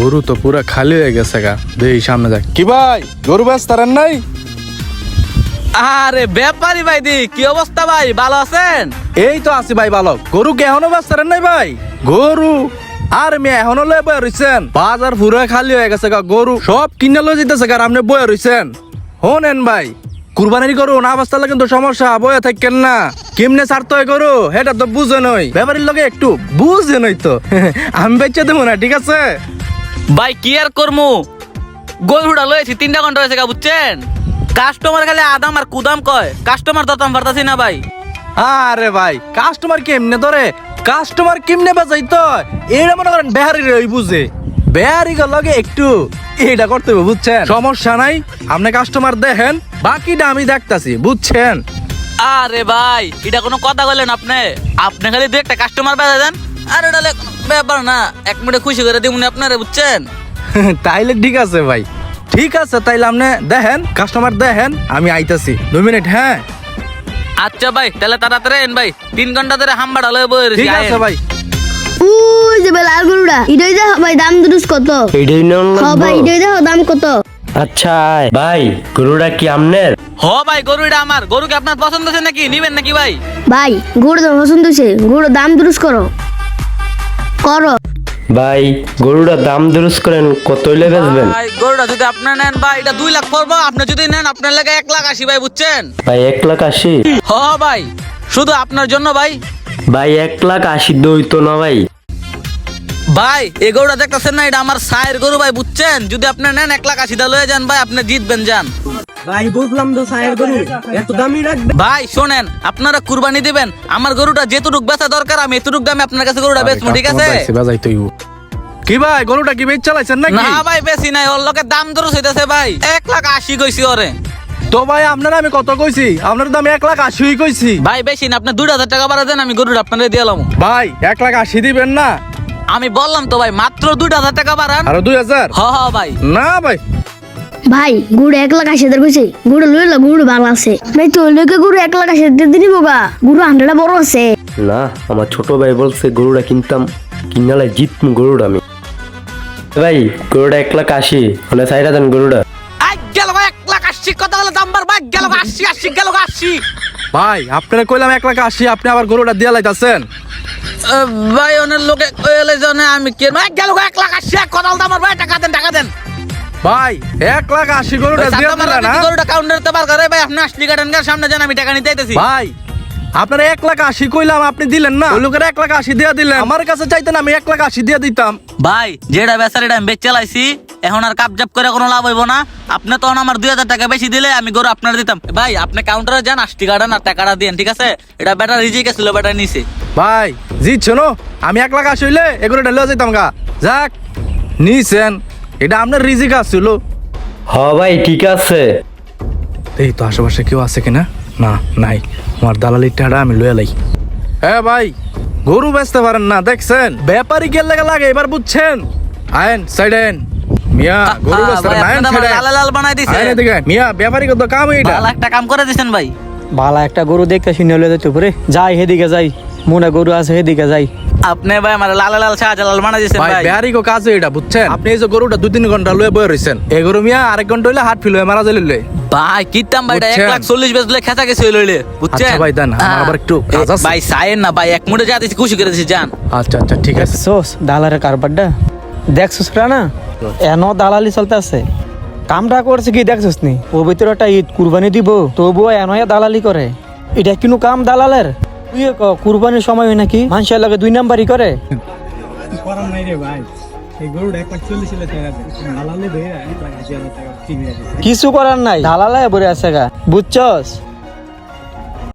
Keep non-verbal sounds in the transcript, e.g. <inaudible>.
গরু তো পুরা খালি হয়ে গেছে গা। দেই সামনে যাক। কি ভাই গরু ব্যস্ত তারেন নাই? আরে ব্যাপারী ভাই দি কি অবস্থা ভাই? ভালো আছেন? এই তো আছি ভাই ভালো। গরু কে এখনও ব্যস্ত নাই ভাই? গরু? আর মেয়ে এখনও লয়ে বয়ে রইছেন। বাজার পুরা খালি হয়ে গেছে গা গরু। সব কিনে লয়ে যেতেছে গা আপনি বয়ে রইছেন। হোনেন ভাই কুরবানির গরু না বাস্তালে কিন্তু সমস্যা বয়ে থাকেন না। কেমনে ছাড়তে হয় গরু? সেটা তো বুঝে নই। ব্যাপারীর লগে একটু বুঝে নই তো। <laughs> আমি বেচে দেবো না ঠিক আছে? ভাই কি আর করমু? গরুটা লয়েছি তিনটা ঘণ্টা হয়েছে গা বুঝছেন? কাস্টমার খালি আদাম আর কুদাম কয়। কাস্টমার তো তাম পারতাছি না ভাই। আরে ভাই কাস্টমার কেমনে ধরে? কাস্টমার কেমনে বাজাই তো এটা মনে করেন বেহারি রই বুঝে। বেহারি লগে একটু এটা করতে হবে বুঝছেন? সমস্যা নাই আপনি কাস্টমার দেখেন বাকিটা আমি দেখতাছি বুঝছেন? আরে ভাই এটা কোনো কথা বললেন আপনি? আপনি খালি দু একটা কাস্টমার বেঁধে দেন আর এটা ব্যাপার না এক মিনিটে খুশি করে দিবনি আপনারা বুঝছেন? <laughs> তাইলে ঠিক আছে ভাই। ঠিক আছে তাইলে আপনি দেখেন কাস্টমার দেখেন আমি আইতাছি। দু মিনিট হ্যাঁ? আচ্ছা ভাই তাহলে তাড়াতাড়ি এন ভাই। তিন ঘণ্টা ধরে বই ঠিক আছে ভাই। উই যে বেলা আর গরুটা ইডই দেখো ভাই দাম দুরুস কত? এটাই নেন হ ভাই ইডই দেখো দাম কত? আচ্ছা ভাই গরুটা কি আমনের? হ ভাই গরু এটা আমার। গরু কি আপনার পছন্দ আছে নাকি? নিবেন নাকি ভাই? ভাই গরু তো পছন্দ হয়েছে। গরু দাম দুরুস করো। করো। ভাই গরুটা দাম দুরুস করেন কত হইলে বেচবেন? ভাই গরুটা যদি আপনি নেন ভাই এটা দুই লাখ পড়ব আপনি যদি নেন আপনার লাগে এক লাখ আশি ভাই বুঝছেন? ভাই এক লাখ আশি? হ ভাই শুধু আপনার জন্য ভাই। ভাই এক লাখ আশি দইতো না ভাই। ভাই এই গরুটা দেখতেছেন না এটা আমার সায়ের গরু ভাই বুঝছেন? যদি আপনি নেন এক লাখ আশি দা লয়ে যান ভাই আপনি জিতবেন যান। ভাই বুঝলাম তো সাহেব গরু। এত দামি রাখবে। ভাই শোনেন আপনারা কুরবানি দিবেন। আমার গরুটা যেটুক বেচা দরকার আমি এতটুক দামে আপনার কাছে গরুটা বেচবো ঠিক আছে? কি ভাই গরুটা কি বেচ চালাইছেন নাকি? না ভাই বেশি নাই ওর লোকের দাম হইতেছে ভাই। এক লাখ আশি কইছি ওরে। তো ভাই আপনারা আমি কত কইছি? আপনার দাম এক লাখ আশি কইছি। ভাই বেশি না আপনি দুই হাজার টাকা বাড়া দেন আমি গরুটা আপনাদের দিয়ে এলাম ভাই এক লাখ আশি দিবেন না? আমি বললাম তো ভাই মাত্র দুই হাজার টাকা বাড়ান আরও দুই হাজার? হ হ ভাই। না ভাই। ভাই গুড় এক লাখ আশি হাজার কইছে গুড় লইলো গুড় ভালো আছে। ভাই তো লোকে গুড় এক লাখ আশি হাজার দিয়ে নিবো গা? গুড় হান্ড্রেডটা বড় আছে। না আমার ছোট ভাই বলছে গরুটা কিনতাম কিনালে জিতম গরুটা আমি। ভাই গরুটা এক লাখ আশি মানে চাইরা দেন গরুটা। আই গেল এক লাখ আশি কথা বলে দাম বার ভাই গেল আশি আশি গেল আশি ভাই আপনারা কইলাম এক লাখ আশি আপনি আবার গরুটা দিয়ে লাইতাছেন। ভাই অনেক লোকে কইলে জানে আমি কে। ভাই গেল এক লাখ আশি কথা বলতে আমার ভাই টাকা দেন টাকা দেন। ভাই এক লাখ আশি গরুটা দিয়ে দিলেন না? বার করে ভাই আপনি আসলি কাটেন গা, সামনে যান আমি টাকা নিতে আইতেছি। ভাই আপনারা এক লাখ আশি কইলাম আপনি দিলেন না? ওই লোকের এক লাখ আশি দিয়ে দিলেন। আমার কাছে চাইতেন আমি এক লাখ আশি দিয়ে দিতাম। ভাই যেটা বেচার এটা আমি বেচে লাইছি এখন আর কাপজাপ করে কোনো লাভ হইব না। আপনি তখন আমার দুই হাজার টাকা বেশি দিলে আমি গরু আপনার দিতাম। ভাই আপনি কাউন্টারে যান আশটি কাটান আর টাকাটা দিন ঠিক আছে? এটা বেটা রিজিক ছিল বেটা নিছে। ভাই জিতছো না? আমি এক লাখ আশি হইলে এগুলোটা লয়ে যেতাম গা। যাক নিছেন। এটা আপনার রিজিক আসছিল হ ভাই ঠিক আছে। এই তো আশেপাশে কেউ আছে কিনা? না নাই। আমার দালালির টাকা আমি লয়ে লাই। হ্যাঁ ভাই গরু বেচতে পারেন না দেখছেন? ব্যাপারী গেল লাগা লাগে এবার বুঝছেন? আয়েন সাইডেন মিয়া গরু বেচতে পারেন আয়েন আয়েন। লাল লাল বানাই দিছে। আয়েন এদিকে মিয়া ব্যাপারী কত কাম এটা ভালো একটা কাম করে দিছেন ভাই। ভালো একটা গরু দেখতে শুনে লয়ে যেতে পারে যাই হেদিকে যাই। মনে গরু আছে হেদিকে যাই। আপনি ভাই আমার লাল লাল শাহ লাল বানাই দিছেন ভাই ভাই। বেহারি কো কাজ এটা বুঝছেন? আপনি এই যে গরুটা দুই তিন ঘণ্টা লয়ে বয়ে রইছেন। এই গরু মিয়া আরেক ঘণ্টা হইলে হাট ফিল হয়ে মারা যাইলে ভাই কিতাম ভাই এটা এক লাখ চল্লিশ বেচলে খেচা গেছে লইলে বুঝছেন? আচ্ছা ভাই, দেন, আমার আবার একটু কাজ আছে। ভাই সাইন না ভাই এক মুঠে যা দিছি খুশি করে দিছি জান আচ্ছা আচ্ছা ঠিক আছে। সোস দালারের কারবারটা। দেখছিস না? এন দালালি চলতে আছে। কামটা করছে কি দেখছিস নি? ও ভিতরে একটা ঈদ কুরবানি দিব তবুও এন দালালি করে। এটা কিনু কাম দালালের? তুই ক কুরবানির সময় নাকি মানুষের লাগে দুই নাম্বারই করে? করার নাই রে ভাই। কিছু করার নাই দালালে বলে আছে গা। বুঝছস?